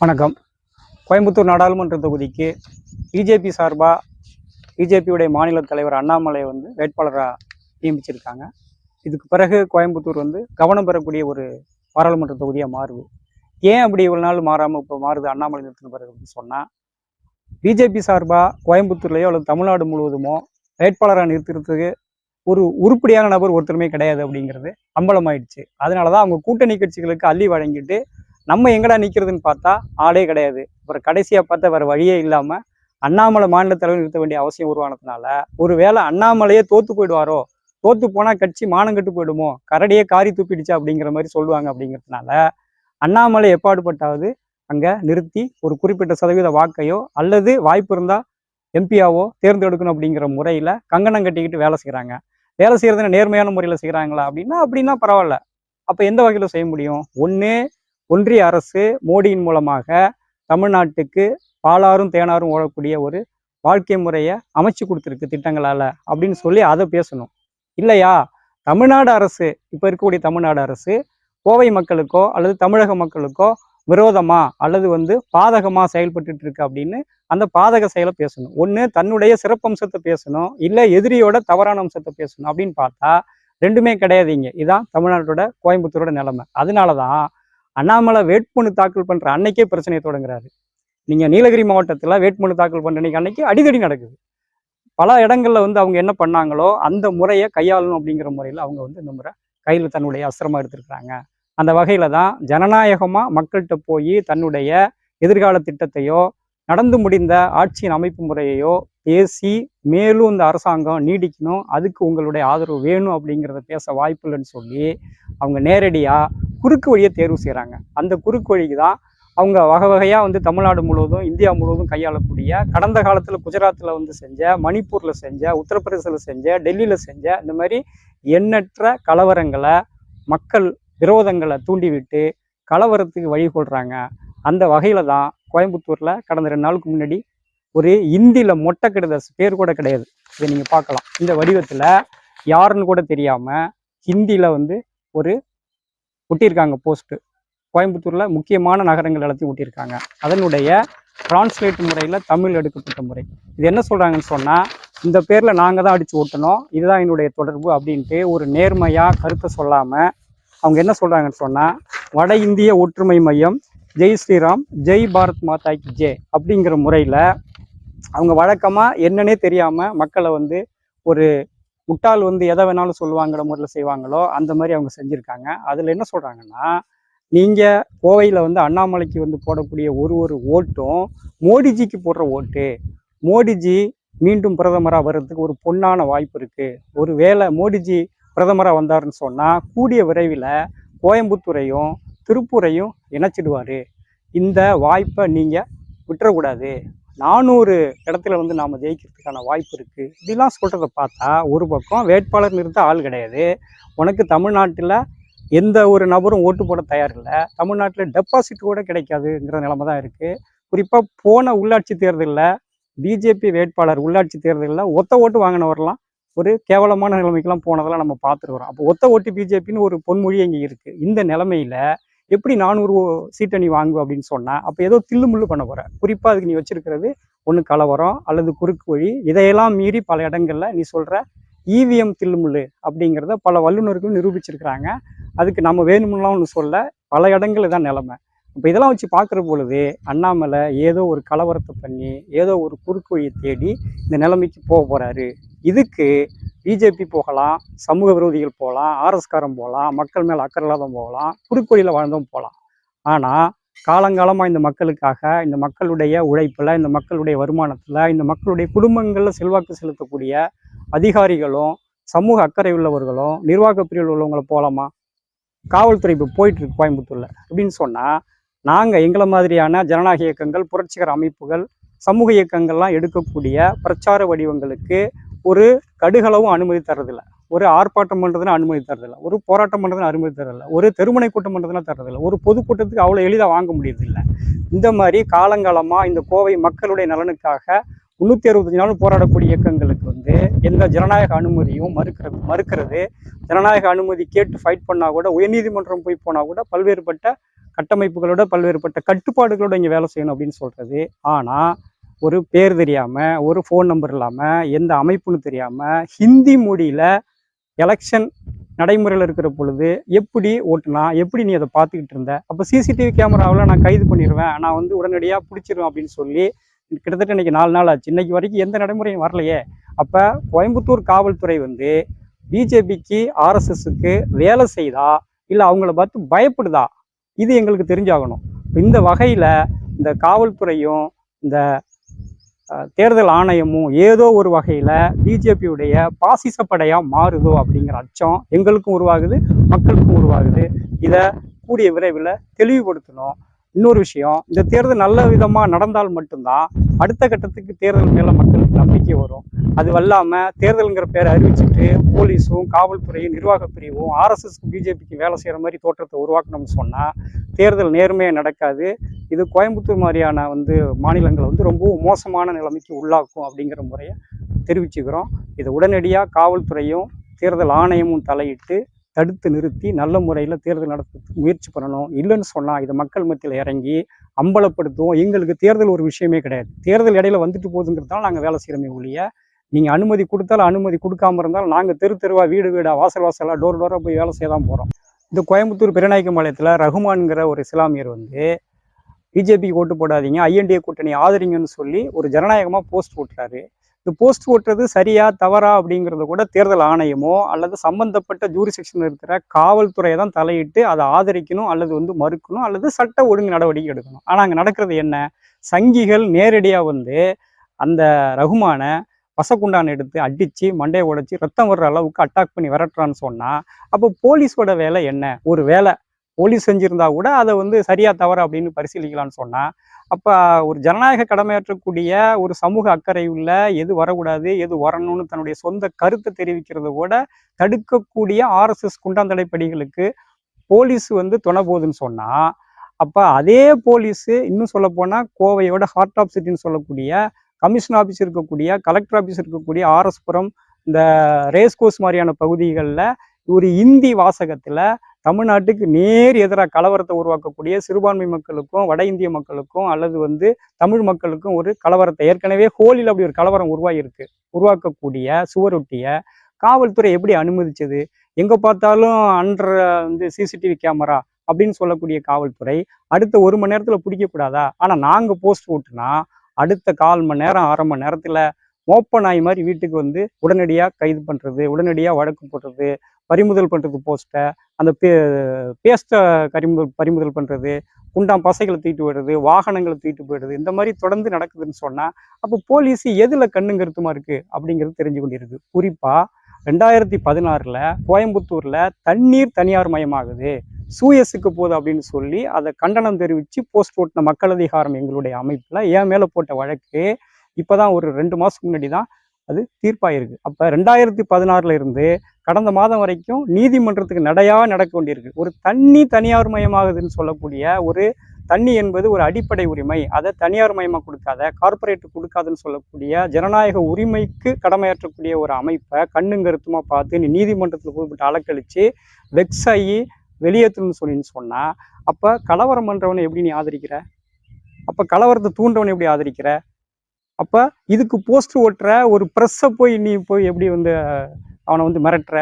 வணக்கம். கோயம்புத்தூர் நாடாளுமன்ற தொகுதிக்கு பிஜேபி சார்பாக பிஜேபியுடைய மாநில தலைவர் அண்ணாமலை வந்து வேட்பாளராக நியமிச்சிருக்காங்க. இதுக்கு பிறகு கோயம்புத்தூர் வந்து கவனம் பெறக்கூடிய ஒரு பாராளுமன்ற தொகுதியாக மாறுது. ஏன் அப்படி இவ்வளோ நாள் மாறாமல் இப்போ மாறுது? அண்ணாமலை நிறுத்தின பிறகு அப்படின்னு சொன்னால் பிஜேபி சார்பாக கோயம்புத்தூர்லேயோ அல்லது தமிழ்நாடு முழுவதுமோ வேட்பாளராக நிறுத்துறதுக்கு ஒரு உருப்படியான நபர் ஒருத்தருமே கிடையாது அப்படிங்கிறது அம்பலமாயிடுச்சு. அதனால தான் அவங்க கூட்டணி கட்சிகளுக்கு அள்ளி வழங்கிட்டு நம்ம எங்கடா நிற்கிறதுன்னு பார்த்தா ஆளே கிடையாது. அப்புறம் கடைசியாக பார்த்தா வேறு வழியே இல்லாமல் அண்ணாமலை மாநில தலைவர் நிறுத்த வேண்டிய அவசியம் உருவானதுனால ஒருவேளை அண்ணாமலையே தோத்து போயிடுவாரோ? தோத்து போனால் கட்சி மானங்கட்டு போயிடுமோ? கரடியே காரி தூப்பிடுச்சா அப்படிங்கிற மாதிரி சொல்லுவாங்க அப்படிங்கிறதுனால அண்ணாமலை எப்பாடுபட்டாவது அங்கே நிறுத்தி ஒரு குறிப்பிட்ட சதவீத வாக்கையோ அல்லது வாய்ப்பு இருந்தால் எம்பியாவோ தேர்ந்தெடுக்கணும் அப்படிங்கிற முறையில் கங்கணம் கட்டிக்கிட்டு வேலை செய்கிறாங்க வேலை செய்கிறதுன்னு நேர்மையான முறையில் செய்கிறாங்களா அப்படின்னா அப்படின்னா பரவாயில்ல. அப்போ எந்த வகையில் செய்ய முடியும்? ஒன்று ஒன்றிய அரசு மோடியின் மூலமாக தமிழ்நாட்டுக்கு பாலாரும் தேனாரும் ஓடக்கூடிய ஒரு வாழ்க்கை முறையை அமைச்சு கொடுத்துருக்கு திட்டங்களால் அப்படின்னு சொல்லி அதை பேசணும். இல்லையா? தமிழ்நாடு அரசு இப்போ இருக்கக்கூடிய தமிழ்நாடு அரசு கோவை மக்களுக்கோ அல்லது தமிழக மக்களுக்கோ விரோதமா அல்லது வந்து பாதகமா செயல்பட்டு இருக்கு அப்படின்னு அந்த பாதக செயலை பேசணும். ஒன்று தன்னுடைய சிறப்பம்சத்தை பேசணும். இல்லை எதிரியோட தவறான அம்சத்தை பேசணும் அப்படின்னு பார்த்தா ரெண்டுமே கிடையாதுங்க. இதான் தமிழ்நாட்டோட கோயம்புத்தூரோட நிலைமை. அதனால தான் அண்ணாமலை வேட்புமனு தாக்கல் பண்ணுற அன்னைக்கே பிரச்சனையை தொடங்குறாரு. நீங்கள் நீலகிரி மாவட்டத்தில் வேட்புமனு தாக்கல் பண்ணுற அன்னைக்கு அடிக்கடி அடிதடி நடக்குது. பல இடங்களில் வந்து அவங்க என்ன பண்ணாங்களோ அந்த முறையை கையாளணும் அப்படிங்கிற முறையில் அவங்க வந்து இந்த முறை கையில் தன்னுடைய அஸ்திரமா எடுத்திருக்கிறாங்க. அந்த வகையில் தான் ஜனநாயகமாக மக்கள்கிட்ட போய் தன்னுடைய எதிர்கால திட்டத்தையோ நடந்து முடிந்த ஆட்சியின் அமைப்பு முறையையோ பேசி மேலும் இந்த அரசாங்கம் நீடிக்கணும் அதுக்கு உங்களுடைய ஆதரவு வேணும் அப்படிங்கிறத பேச வாய்ப்பு இல்லைன்னு சொல்லி அவங்க நேரடியாக குறுக்கு வழியை தேர்வு செய்கிறாங்க அந்த குறுக்கு வழிக்கு தான் அவங்க வகை வகையாக வந்து தமிழ்நாடு முழுவதும் இந்தியா முழுவதும் கையாளக்கூடிய கடந்த காலத்தில் குஜராத்தில் வந்து செஞ்ச மணிப்பூரில் செஞ்ச உத்தரப்பிரதேசில் செஞ்ச டெல்லியில் செஞ்ச இந்த மாதிரி எண்ணற்ற கலவரங்களை மக்கள் விரோதங்களை தூண்டிவிட்டு கலவரத்துக்கு வழி கொள்கிறாங்க அந்த வகையில் தான் கோயம்புத்தூரில் கடந்த ரெண்டு நாளுக்கு முன்னாடி ஒரு இந்தியில் மொட்டை கடிதாஸ் பேர் கூட கிடையாது. இதை நீங்கள் பார்க்கலாம். இந்த வடிவத்தில் யாருன்னு கூட தெரியாமல் ஹிந்தியில் வந்து ஒரு ஒட்டியிருக்காங்க போஸ்ட்டு. கோயம்புத்தூரில் முக்கியமான நகரங்கள் எல்லாத்தையும் ஒட்டியிருக்காங்க. அதனுடைய டிரான்ஸ்லேட் முறையில் தமிழ் எடுக்கப்பட்ட முறை. இது என்ன சொல்கிறாங்கன்னு சொன்னால் இந்த பேரில் நாங்கள் தான் அடித்து ஓட்டணும் இதுதான் என்னுடைய தொடர்பு அப்படின்ட்டு ஒரு நேர்மையாக கருத்தை சொல்லாமல் அவங்க என்ன சொல்கிறாங்கன்னு சொன்னால் வட இந்திய ஒற்றுமை மையம் ஜெய் ஸ்ரீராம் ஜெய் பாரத் மாதா கி அப்படிங்கிற முறையில் அவங்க வழக்கமாக என்னன்னே தெரியாமல் மக்களை வந்து ஒரு முட்டாள் வந்து எதை வேணாலும் சொல்லுவாங்கிற முறையில் செய்வாங்களோ அந்த மாதிரி அவங்க செஞ்சுருக்காங்க. அதில் என்ன சொல்கிறாங்கன்னா நீங்கள் கோவையில் வந்து அண்ணாமலைக்கு வந்து போடக்கூடிய ஒரு ஒரு ஓட்டும் மோடிஜிக்கு போடுற ஓட்டு. மோடிஜி மீண்டும் பிரதமராக வர்றதுக்கு ஒரு பொன்னான வாய்ப்பு இருக்குது ஒரு வேளை மோடிஜி பிரதமராக வந்தாருன்னு சொன்னால் கூடிய விரைவில் கோயம்புத்தூரையும் திருப்பூரையும் இணைச்சிடுவார். இந்த வாய்ப்பை நீங்கள் விட்டுறக்கூடாது. நானூறு இடத்துல வந்து நாம் ஜெயிக்கிறதுக்கான வாய்ப்பு இருக்குது இப்படிலாம் சொல்கிறத பார்த்தா ஒரு பக்கம் வேட்பாளர் நிறுத்த ஆள் கிடையாது. உனக்கு தமிழ்நாட்டில் எந்த ஒரு நபரும் ஓட்டு போட தயார் இல்லை. தமிழ்நாட்டில் டெபாசிட் கூட கிடைக்காதுங்கிற நிலைமை தான் இருக்குது குறிப்பாக போன உள்ளாட்சி தேர்தலில் பிஜேபி வேட்பாளர் உள்ளாட்சி தேர்தலில் ஒத்த ஓட்டு வாங்கினவரெல்லாம் ஒரு கேவலமான நிலைமைக்கெல்லாம் போனதெல்லாம் நம்ம பார்த்துருக்குறோம். அப்போ ஒத்த ஓட்டு பிஜேபின்னு ஒரு பொன்மொழி இங்கே இருக்குது இந்த நிலமையில எப்படி நானூறு சீட்டை நீ வாங்குவ அப்படின்னு சொன்னால் அப்போ ஏதோ தில்லு முள்ளு பண்ண போகிற குறிப்பாக அதுக்கு நீ வச்சிருக்கிறது ஒன்று கலவரம் அல்லது குறுக்கு வழி. இதையெல்லாம் மீறி பல இடங்களில் நீ சொல்கிற இவிஎம் தில்லுமுள்ளு அப்படிங்கிறத பல வல்லுநர்களும் நிரூபிச்சிருக்கிறாங்க. அதுக்கு நம்ம வேணும்லாம் ஒன்று சொல்ல பல இடங்கள் தான் நிலமை. இப்போ இதெல்லாம் வச்சு பார்க்குற பொழுது அண்ணாமலை ஏதோ ஒரு கலவரத்தை பண்ணி ஏதோ ஒரு குறுக்கு வழியை தேடி இந்த நிலைமைக்கு போக போகிறாரு இதுக்கு பிஜேபி போகலாம் சமூக விரோதிகள் போகலாம் ஆர்எஸ்காரம் போகலாம் மக்கள் மேல் அக்கறை இல்லாதவங்க போகலாம் குறுக்கு வழியில் போகலாம். ஆனால் காலங்காலமாக இந்த மக்களுக்காக இந்த மக்களுடைய உழைப்பில் இந்த மக்களுடைய வருமானத்தில் இந்த மக்களுடைய குடும்பங்களில் செல்வாக்கு செலுத்தக்கூடிய அதிகாரிகளும் சமூக அக்கறை உள்ளவர்களும் நிர்வாக பிரிவில் உள்ளவங்களை போகலாமா? காவல்துறை இப்போ போயிட்டுருக்கு கோயம்புத்தூரில். அப்படின்னு சொன்னால் நாங்கள் எங்களை மாதிரியான ஜனநாயக இயக்கங்கள் புரட்சிகர அமைப்புகள் சமூக இயக்கங்கள்லாம் எடுக்கக்கூடிய பிரச்சார வடிவங்களுக்கு ஒரு கடுகளவும் அனுமதி தரதில்ல ஒரு ஆர்ப்பாட்டம் பண்ணுறதுன்னு அனுமதி தரதில்லை ஒரு போராட்டம் பண்ணுறதுன்னு அனுமதி தரதில்லை ஒரு தெருமனை கூட்டம் பண்ணுறதுனா தரதில்லை ஒரு பொதுக்கூட்டத்துக்கு அவ்வளோ எளிதாக வாங்க முடியறதில்ல. இந்த மாதிரி காலங்காலமாக இந்த கோவை மக்களுடைய நலனுக்காக முந்நூற்றி அறுபத்தஞ்சு நாள் போராடக்கூடிய இயக்கங்களுக்கு வந்து எந்த ஜனநாயக அனுமதியும் மறுக்கிறது மறுக்கிறது. ஜனநாயக அனுமதி கேட்டு ஃபைட் பண்ணால் கூட உயர்நீதிமன்றம் போய் போனால் கூட பல்வேறுபட்ட கட்டமைப்புகளோட பல்வேறுபட்ட கட்டுப்பாடுகளோட இங்கே வேலை செய்யணும் அப்படின்னு சொல்கிறது ஆனால் ஒரு பேர் தெரியாமல் ஒரு ஃபோன் நம்பர் இல்லாமல் எந்த அமைப்புன்னு தெரியாமல் ஹிந்தி மொழியில் எலெக்ஷன் நடைமுறையில் இருக்கிற பொழுது எப்படி ஓட்டுனா எப்படி நீ அதை பார்த்துக்கிட்டு இருந்த? அப்போ சிசிடிவி கேமராவில் நான் கைது பண்ணிடுவேன் நான் வந்து உடனடியாக பிடிச்சிருவேன் அப்படின்னு சொல்லி கிட்டத்தட்ட இன்னைக்கு நாலு நாள் ஆச்சு. இன்னைக்கு வரைக்கும் எந்த நடைமுறையும் வரலையே. அப்போ கோயம்புத்தூர் காவல்துறை வந்து பிஜேபிக்கு ஆர்எஸ்எஸ்க்கு வேலை செய்தா இல்லை அவங்கள பார்த்து பயப்படுதா? இது எங்களுக்கு தெரிஞ்சாகணும். இந்த வகையில் இந்த காவல்துறையும் இந்த தேர்தல் ஆணையமும் ஏதோ ஒரு வகையில் பிஜேபியுடைய பாசிசப்படையாக மாறுதோ அப்படிங்கிற அச்சம் எங்களுக்கும் உருவாகுது மக்களுக்கும் உருவாகுது. இதை கூடிய விரைவில் தெளிவுபடுத்தணும். இன்னொரு விஷயம் இந்த தேர்தல் நல்ல விதமாக நடந்தால் மட்டும்தான் அடுத்த கட்டத்துக்கு தேர்தல் மேலே மக்களுக்கு நம்பிக்கை வரும். அது வல்லாமல் தேர்தலுங்கிற பேரை அறிவிச்சிட்டு போலீஸும் காவல்துறையும் நிர்வாகப் பிரிவும் ஆர்எஸ்எஸ்க்கு பிஜேபிக்கு வேலை செய்கிற மாதிரி தோற்றத்தை உருவாக்கணும்னு சொன்னால் தேர்தல் நேர்மையாக நடக்காது. இது கோயம்புத்தூர் மாதிரியான வந்து மாநிலங்களை வந்து ரொம்பவும் மோசமான நிலைமைக்கு உள்ளாக்கும் அப்படிங்கிற முறையை தெரிவிச்சுக்கிறோம். இதை உடனடியாக காவல்துறையும் தேர்தல் ஆணையமும் தலையிட்டு தடுத்து நிறுத்தி நல்ல முறையில் தேர்தல் நடத்த முயற்சி பண்ணணும். இல்லைன்னு சொன்னால் இதை மக்கள் மத்தியில் இறங்கி அம்பலப்படுத்துவோம். எங்களுக்கு தேர்தல் ஒரு விஷயமே கிடையாது. தேர்தல் இடையில வந்துட்டு போகுதுங்கிறதால நாங்கள் வேலை செய்கிறோமே ஒழிய நீங்கள் அனுமதி கொடுத்தாலும் அனுமதி கொடுக்காம இருந்தாலும் நாங்கள் தெரு தெருவாக வீடு வீடாக வாசல் வாசலாக டோர் டோராக போய் வேலை செய்ய தான் போகிறோம் இந்த கோயம்புத்தூர் பெருநாயக்கம்பாளையத்தில் ரகுமான்கிற ஒரு இஸ்லாமியர் வந்து பிஜேபி ஓட்டு போடாதீங்க ஐஎன்டிஏ கூட்டணி ஆதரிங்கன்னு சொல்லி ஒரு ஜனநாயகமாக போஸ்ட் ஓட்டுறாரு இந்த போஸ்ட் ஓட்டுறது சரியா தவறா அப்படிங்கிறத கூட தேர்தல் ஆணையமோ அல்லது சம்பந்தப்பட்ட ஜூரிசெக்ஷன் இருக்கிற காவல்துறையை தான் தலையிட்டு அதை ஆதரிக்கணும் அல்லது வந்து மறுக்கணும் அல்லது சட்ட ஒழுங்கு நடவடிக்கை எடுக்கணும். ஆனால் அங்கே நடக்கிறது என்ன? சங்கிகள் நேரடியாக வந்து அந்த ரகுமானை பசக்குண்டான் எடுத்து அடித்து மண்டையை உடைச்சி ரத்தம் வர்ற அளவுக்கு அட்டாக் பண்ணி விரட்டுறான்னு சொன்னால் அப்போ போலீஸோட வேலை என்ன? ஒரு வேலை போலீஸ் செஞ்சுருந்தா கூட அதை வந்து சரியா தவறு அப்படின்னு பரிசீலிக்கலாம்னு சொன்னால் அப்போ ஒரு ஜனநாயக கடமையாற்றக்கூடிய ஒரு சமூக அக்கறை உள்ள எது வரக்கூடாது எது வரணும்னு தன்னுடைய சொந்த கருத்தை தெரிவிக்கிறத கூட தடுக்கக்கூடிய ஆர்எஸ்எஸ் குண்டாந்தடை படிகளுக்கு போலீஸ் வந்து துணை போகுதுன்னு சொன்னால் அப்போ அதே போலீஸு இன்னும் சொல்ல போனால் கோவையோட ஹார்ட் ஆஃப் சிட்டின்னு சொல்லக்கூடிய கமிஷன் ஆஃபீஸ் இருக்கக்கூடிய கலெக்டர் ஆஃபீஸ் இருக்கக்கூடிய ஆர்எஸ்புரம் இந்த ரேஸ் கோர்ஸ் மாதிரியான பகுதிகளில் ஒரு இந்தி வாசகத்தில் தமிழ்நாட்டுக்கு நேர் எதிராக கலவரத்தை உருவாக்கக்கூடிய சிறுபான்மை மக்களுக்கும் வட இந்திய மக்களுக்கும் அல்லது வந்து தமிழ் மக்களுக்கும் ஒரு கலவரத்தை ஏற்கனவே ஹோலியில் அப்படி ஒரு கலவரம் உருவாகியிருக்கு. உருவாக்கக்கூடிய சுவரொட்டிய காவல்துறை எப்படி அனுமதிச்சது? எங்கே பார்த்தாலும் அன்ற வந்து சிசிடிவி கேமரா அப்படின்னு சொல்லக்கூடிய காவல்துறை அடுத்த ஒரு மணி நேரத்தில் பிடிக்கக்கூடாதா? ஆனால் நாங்கள் போஸ்ட் ஓட்டுனா அடுத்த கால் மணி நேரம் அரை மணி நேரத்தில் மோப்ப நாய் மாதிரி வீட்டுக்கு வந்து உடனடியாக கைது பண்ணுறது உடனடியாக வழக்கு போடுறது பறிமுதல் பண்ணுறது போஸ்ட்டை அந்த பே பேஸ்ட்டை கரிமுதல் பறிமுதல் பண்ணுறது குண்டாம் பசைகளை தூக்கிட்டு போயிடுறது வாகனங்களை தூக்கிட்டு போயிடுது இந்த மாதிரி தொடர்ந்து நடக்குதுன்னு சொன்னால் அப்போ போலீஸ் எதில் கண்ணுங்க கருத்துமா இருக்குது அப்படிங்கிறது தெரிஞ்சு கொண்டிருக்கு குறிப்பாக ரெண்டாயிரத்தி பதினாறில் கோயம்புத்தூரில் தண்ணீர் தனியார் மயமாகுது. சூயஸுக்கு போகுது அப்படின்னு சொல்லி அதை கண்டனம் தெரிவித்து போஸ்ட் ஓட்டின மக்கள் அதிகாரம் எங்களுடைய அமைப்பில் என் மேலே போட்ட வழக்கு இப்போ தான் ஒரு ரெண்டு மாதத்துக்கு முன்னாடி தான் அது தீர்ப்பாயிருக்கு. அப்போ ரெண்டாயிரத்தி பதினாறுல இருந்து கடந்த மாதம் வரைக்கும் நீதிமன்றத்துக்கு நடையாக நடக்க வேண்டியிருக்கு. ஒரு தண்ணி தனியார் மயமாகுதுன்னு சொல்லக்கூடிய ஒரு தண்ணி என்பது ஒரு அடிப்படை உரிமை. அதை தனியார் மயமாக கொடுக்காத கார்பரேட்டு கொடுக்காதுன்னு சொல்லக்கூடிய ஜனநாயக உரிமைக்கு கடமையாற்றக்கூடிய ஒரு அமைப்பை கண்ணும் கருத்துமா பார்த்து நீ நீதிமன்றத்தில் போய்விட்டு அலக்கழிச்சு வெக்ஸ் ஆகி வெளியேற்றணும்னு சொல்லின்னு சொன்னால் அப்போ கலவரம் பண்ணுறவனை எப்படி நீ ஆதரிக்கிற? அப்போ கலவரத்தை தூண்டவனை எப்படி ஆதரிக்கிற? அப்போ இதுக்கு போஸ்டர் ஓட்டுற ஒரு ப்ரெஸ்ஸை போய் நீ போய் எப்படி வந்து அவனை வந்து மிரட்டுற?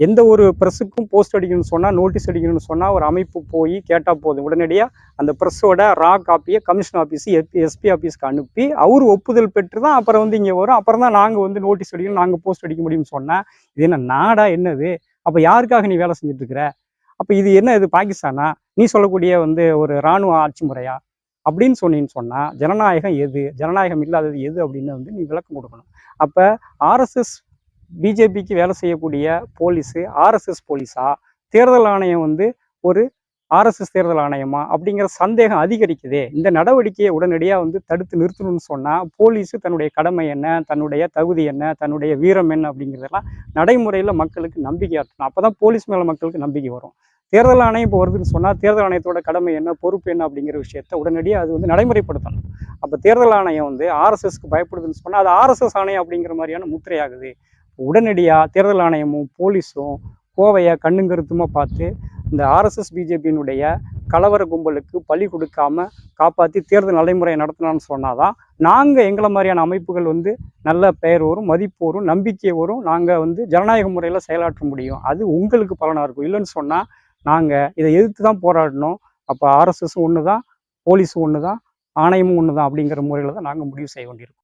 எந்த ஒரு ப்ரெஸ்ஸுக்கும் போஸ்ட் அடிக்கணும்னு சொன்னால் நோட்டீஸ் அடிக்கணும்னு சொன்னால் ஒரு அமைப்பு போய் கேட்டால் போதும். உடனடியாக அந்த ப்ரெஸ்ஸோட ரா காப்பியை கமிஷன் ஆஃபீஸ் எஸ்பி ஆஃபீஸ்க்கு அனுப்பி அவர் ஒப்புதல் பெற்று தான் அப்புறம் வந்து இங்கே வரும். அப்புறம் தான் நாங்கள் வந்து நோட்டீஸ் அடிக்கணும் நாங்கள் போஸ்ட் அடிக்க முடியும்னு சொன்னால் இது என்ன நாடா என்னது? அப்போ யாருக்காக நீ வேலை செஞ்சுட்டு இருக்கிற? அப்போ இது என்ன இது பாகிஸ்தானா? நீ சொல்லக்கூடிய வந்து ஒரு இராணுவ ஆட்சி முறையா? அப்படின்னு சொன்னீன்னு சொன்னால் ஜனநாயகம் எது? ஜனநாயகம் இல்லாதது எது? அப்படின்னு வந்து நீ விளக்கம் கொடுக்கணும். அப்போ ஆர்எஸ்எஸ் பிஜேபிக்கு வேலை செய்யக்கூடிய போலீஸு ஆர்எஸ்எஸ் போலீஸா? தேர்தல் ஆணையம் வந்து ஒரு ஆர்எஸ்எஸ் தேர்தல் ஆணையமா? அப்படிங்கிற சந்தேகம் அதிகரிக்குதே. இந்த நடவடிக்கையை உடனடியாக வந்து தடுத்து நிறுத்தணும்னு சொன்னால் போலீஸு தன்னுடைய கடமை என்ன? தன்னுடைய தகுதி என்ன? தன்னுடைய வீரம் என்ன? அப்படிங்கிறதெல்லாம் நடைமுறையில் மக்களுக்கு நம்பிக்கை ஆற்றணும். அப்போ தான் போலீஸ் மேலே மக்களுக்கு நம்பிக்கை வரும். தேர்தல் ஆணையம் இப்போ வருதுன்னு சொன்னால் தேர்தல் ஆணையத்தோட கடமை என்ன பொறுப்பு என்ன அப்படிங்கிற விஷயத்த உடனடியாக அது வந்து நடைமுறைப்படுத்தணும். அப்போ தேர்தல் ஆணையம் வந்து ஆர்எஸ்எஸ்க்கு பயப்படுதுன்னு சொன்னால் அது ஆர்எஸ்எஸ் ஆணையம் அப்படிங்கிற மாதிரியான முத்திரையாகுது. உடனடியாக தேர்தல் ஆணையமும் போலீஸும் கோவையை கண்ணுங்கருத்துமாக பார்த்து இந்த ஆர்எஸ்எஸ் பிஜேபியினுடைய கலவர கும்பலுக்கு பலி கொடுக்காம காப்பாற்றி தேர்தல் நடைமுறையை நடத்தினான்னு சொன்னாதான் நாங்கள் எங்களை மாதிரியான அமைப்புகள் வந்து நல்ல பெயர் வரும் மதிப்பு வரும் நம்பிக்கை வரும் நாங்கள் வந்து ஜனநாயக முறையில் செயலாற்ற முடியும். அது உங்களுக்கு பலனாக இருக்கும். இல்லைன்னு சொன்னால் நாங்கள் இதை எதிர்த்து தான் போராடணும். அப்போ ஆர்எஸ்எஸும் ஒன்று தான் போலீஸும் ஒன்று தான் ஆணையமும் ஒன்று தான் அப்படிங்கிற முறையில் தான் நாங்கள் முடிவு செய்ய வேண்டியிருக்கோம்.